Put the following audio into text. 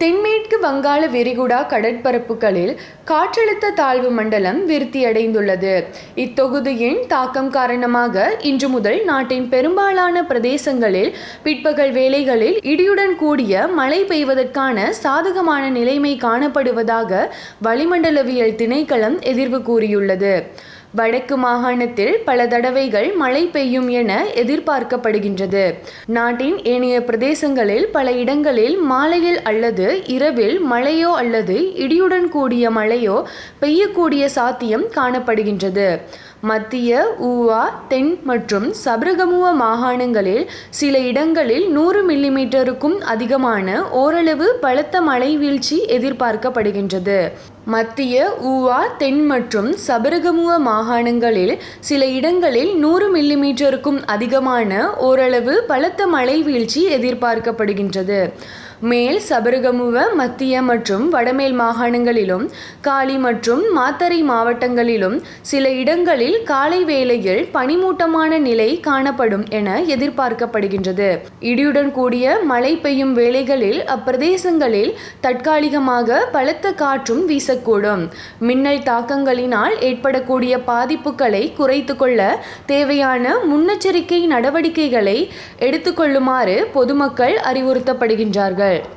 தென்மேற்கு வங்காள விரிகுடா கடற்பரப்புகளில் காற்றழுத்த தாழ்வு மண்டலம் விருத்தியடைந்துள்ளது. இத்தொகுதியின் தாக்கம் காரணமாக இன்று முதல் நாட்டின் பெரும்பாலான பிரதேசங்களில் பிற்பகல் வேளைகளில் இடியுடன் கூடிய மழை பெய்வதற்கான சாதகமான நிலைமை காணப்படுவதாக வளிமண்டலவியல் திணைக்களம் எதிர்வு கூறியுள்ளது. வடக்கு மாகாணத்தில் பல தடவைகள் மழை பெய்யும் என எதிர்பார்க்கப்படுகின்றது. நாட்டின் ஏனைய பிரதேசங்களில் பல இடங்களில் மாலையில் அல்லது இரவில் மழையோ அல்லது இடியுடன் கூடிய மழையோ பெய்யக்கூடிய சாத்தியம் காணப்படுகின்றது. மத்திய ஊவா தென் மற்றும் சபரகமுவ மாகாணங்களில் சில இடங்களில் நூறு மில்லிமீட்டருக்கும் அதிகமான ஓரளவு பலத்த மழை வீழ்ச்சி எதிர்பார்க்கப்படுகின்றது. மத்திய ஊவா தென் மற்றும் சபரகமுவ மாகாணங்களில் சில இடங்களில் நூறு மில்லிமீட்டருக்கும் அதிகமான ஓரளவு பலத்த மழை வீழ்ச்சி எதிர்பார்க்கப்படுகின்றது. மேல் சபருகமுவ மத்திய மற்றும் வடமேல் மாகாணங்களிலும் காலி மற்றும் மாத்தறை மாவட்டங்களிலும் சில இடங்களில் காலை வேளையில் பனிமூட்டமான நிலை காணப்படும் என எதிர்பார்க்கப்படுகின்றது. இடியுடன் கூடிய மழை பெய்யும் வேளைகளில் அப்பிரதேசங்களில் தற்காலிகமாக பலத்த காற்றும் வீசக்கூடும். மின்னல் தாக்கங்களினால் ஏற்படக்கூடிய பாதிப்புகளை குறைத்து கொள்ள தேவையான முன்னெச்சரிக்கை நடவடிக்கைகளை எடுத்துக்கொள்ளுமாறு பொதுமக்கள் அறிவுறுத்தப்படுகின்றார்கள். 对。